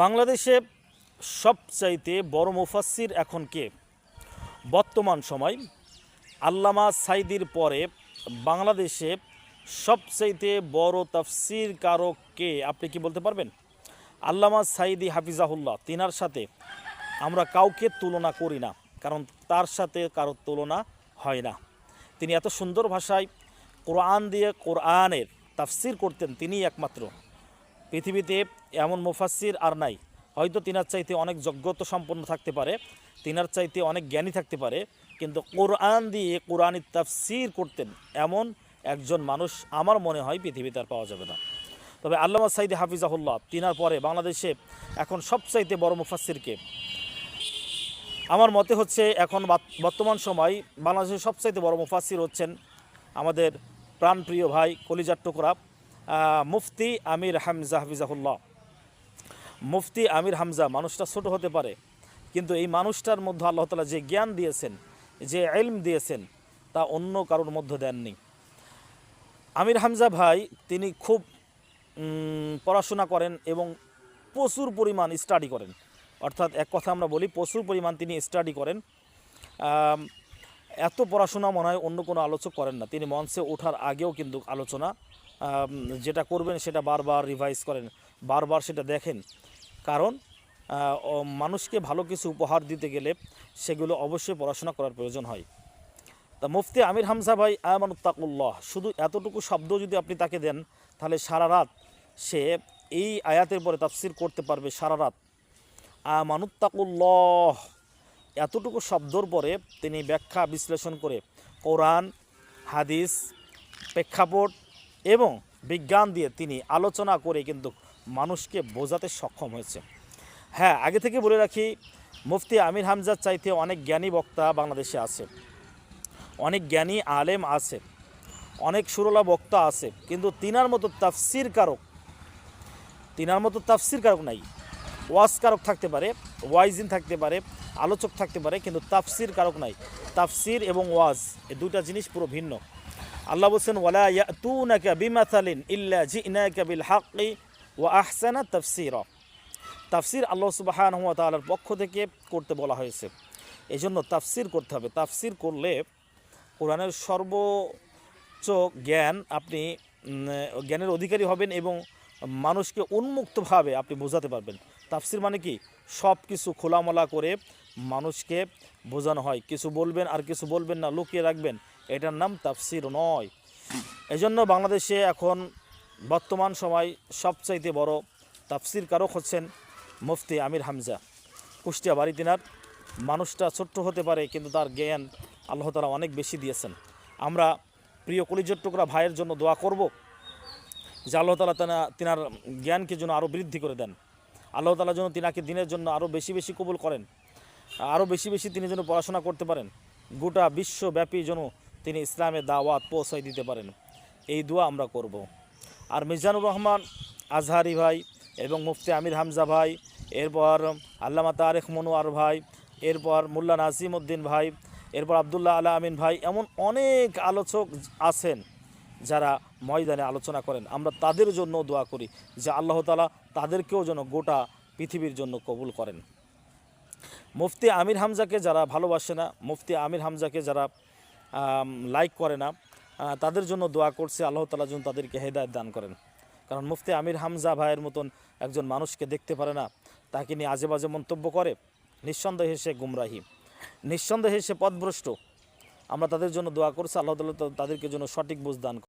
বাংলাদেশে সবচাইতে বড় মুফাসির এখন কে? বর্তমান সময় আল্লামা সাইদির পরে বাংলাদেশে সবচাইতে বড় তাফসির কারক কে আপনি কি বলতে পারবেন? আল্লামা সাইদি হাফিজাহুল্লাহ, তিনার সাথে আমরা কাউকে তুলনা করি না, কারণ তার সাথে কারোর তুলনা হয় না। তিনি এত সুন্দর ভাষায় কোরআন দিয়ে কোরআনের তাফসির করতেন, তিনিই একমাত্র। পৃথিবীতে এমন মুফাসির আর নাই। হয়তো তিনার চাইতে অনেক যোগ্যতা সম্পন্ন থাকতে পারে, তিনার চাইতে অনেক জ্ঞানী থাকতে পারে, কিন্তু কোরআন দিয়ে কোরআনের তাফসির করতেন এমন একজন মানুষ আমার মনে হয় পৃথিবীতে আর পাওয়া যাবে না। তবে আল্লামা সাইদি হাফিজাহুল্লাহ তিনার পরে বাংলাদেশে এখন সবচাইতে বড় মুফাসিরকে আমার মতে হচ্ছে এখন বর্তমান সময় বাংলাদেশের সবচাইতে বড় মুফাসির হচ্ছেন আমাদের প্রাণপ্রিয় ভাই কলিজার টুকরা মুফতি আমির হামজা হাফিজাহুল্লাহ। মুফতি আমির হামজা, মানুষটা ছোট হতে পারে, কিন্তু এই মানুষটার মধ্যে আল্লাহ তালা যে জ্ঞান দিয়েছেন, যে এলম দিয়েছেন, তা অন্য কারোর মধ্যে দেননি। আমির হামজা ভাই, তিনি খুব পড়াশোনা করেন এবং প্রচুর পরিমাণ স্টাডি করেন। অর্থাৎ এক কথা আমরা বলি, প্রচুর পরিমাণ তিনি স্টাডি করেন। এত পড়াশোনা মনে হয় অন্য কোনো আলোচক করেন না। তিনি মঞ্চে ওঠার আগেও কিন্তু আলোচনা যেটা করবেন সেটা বারবার রিভাইজ করেন, বারবার সেটা দেখেন। কারণ মানুষকে ভালো কিছু উপহার দিতে গেলে সেগুলো অবশ্যই পড়াশোনা করার প্রয়োজন হয়। তা মুফতি আমির হামজা ভাই, আমানুত্তাকুল্লাহ, শুধু এতটুকু শব্দ যদি আপনি তাকে দেন, তাহলে সারা রাত সে এই আয়াতের পরে তাফসির করতে পারবে সারা রাত। আমানুত্তাকুল্লাহ, এতটুকু শব্দর পরে তিনি ব্যাখ্যা বিশ্লেষণ করে কোরআন, হাদিস, প্রেক্ষাপট এবং বিজ্ঞান দিয়ে তিনি আলোচনা করে কিন্তু মানুষকে বোঝাতে সক্ষম হয়েছে। হ্যাঁ আগে থেকে বলে রাখি, মুফতি আমির হামজার চাইতে অনেক জ্ঞানী বক্তা বাংলাদেশে আছে। অনেক জ্ঞানী আলেম আছে। অনেক সুরলা বক্তা আছে। কিন্তু তিনার মতো তাফসির কারক, তিনার মতো তাফসির কারক নাই। ওয়াজ কারক থাকতে পারে, ওয়াইজিন থাকতে পারে, আলোচক থাকতে পারে, কিন্তু তাফসির কারক নাই। তাফসির এবং ওয়াজ, এই দুটা জিনিস পুরো ভিন্ন। আল্লাহ বলছেন, ওয়ালা ইয়াতুনাকা বিমাথালিন ইল্লা জিনাকা বিল হাক্কি ওয়া আহসানা তাফসিরা। তাফসির আল্লাহ সুবাহান ওয়া তাআলার পক্ষ থেকে করতে বলা হয়েছে। এই জন্য তাফসির করতে হবে। তাফসির করলে কোরআনের সর্বোচ্চ জ্ঞান আপনি জ্ঞানের অধিকারী হবেন এবং মানুষকে উন্মুক্তভাবে আপনি বোঝাতে পারবেন। তাফসির মানে কি? সব কিছু খোলামলা করে মানুষকে বোঝানো হয়। কিছু বলবেন আর কিছু বলবেন না, লুকিয়ে রাখবেন। এটার নাম তাফসির নয়। এজন্য বাংলাদেশে এখন বর্তমান সময় সবচাইতে বড় তাফসির কারক হচ্ছেন মুফতি আমির হামজা। কুষ্টিয়া বাড়ি তিনার। মানুষটা ছোট্ট হতে পারে, কিন্তু তার জ্ঞান আল্লাহ তালা অনেক বেশি দিয়েছেন। আমরা প্রিয় কলিজর টুকরা ভাইয়ের জন্য দোয়া করব, যে আল্লাহ তালা তেনা, তিনার জ্ঞানকে যেন আরও বৃদ্ধি করে দেন। আল্লাহ তালা যেন তিনাকে দিনের জন্য আরও বেশি বেশি কবুল করেন আরও বেশি বেশি তিনি যেন পড়াশোনা করতে পারেন। গোটা বিশ্বব্যাপী যেন তিনি ইসলামের দাওয়াত পৌঁছাই দিতে পারেন। এই দোয়া আমরা করব। আর মিজানুর রহমান আজহারি ভাই এবং মুফতি আমির হামজা ভাই, এরপর আল্লামা তারেক মনোয়ার ভাই, এরপর মোল্লা নাসিম উদ্দিন ভাই, এরপর আবদুল্লাহ আলা আমিন ভাই এমন অনেক আলোচক আছেন যারা ময়দানে আলোচনা করেন। আমরা তাদের জন্য দোয়া করি যে আল্লাহ তালা তাদেরকেও যেন গোটা পৃথিবীর জন্য কবুল করেন। মুফতি আমির হামজাকে যারা ভালোবাসে না, মুফতি আমির হামজাকে যারা লাইক করে না তাদের জন্য দোয়া করছে, আল্লাহ তালা যেন তাদেরকে হেদায়ত দান করেন। কারণ মুফতি আমির হামজা ভাইয়ের মতন একজন মানুষকে দেখতে পারে না, তাকে নিয়ে আজে বাজে মন্তব্য করে, নিঃসন্দেহে সে গুমরাহি। নিঃসন্দেহে সে পথভ্রষ্ট। আমরা তাদের জন্য দোয়া করছি, আল্লাহ তালা তাদেরকে জন্য সঠিক বুঝ দান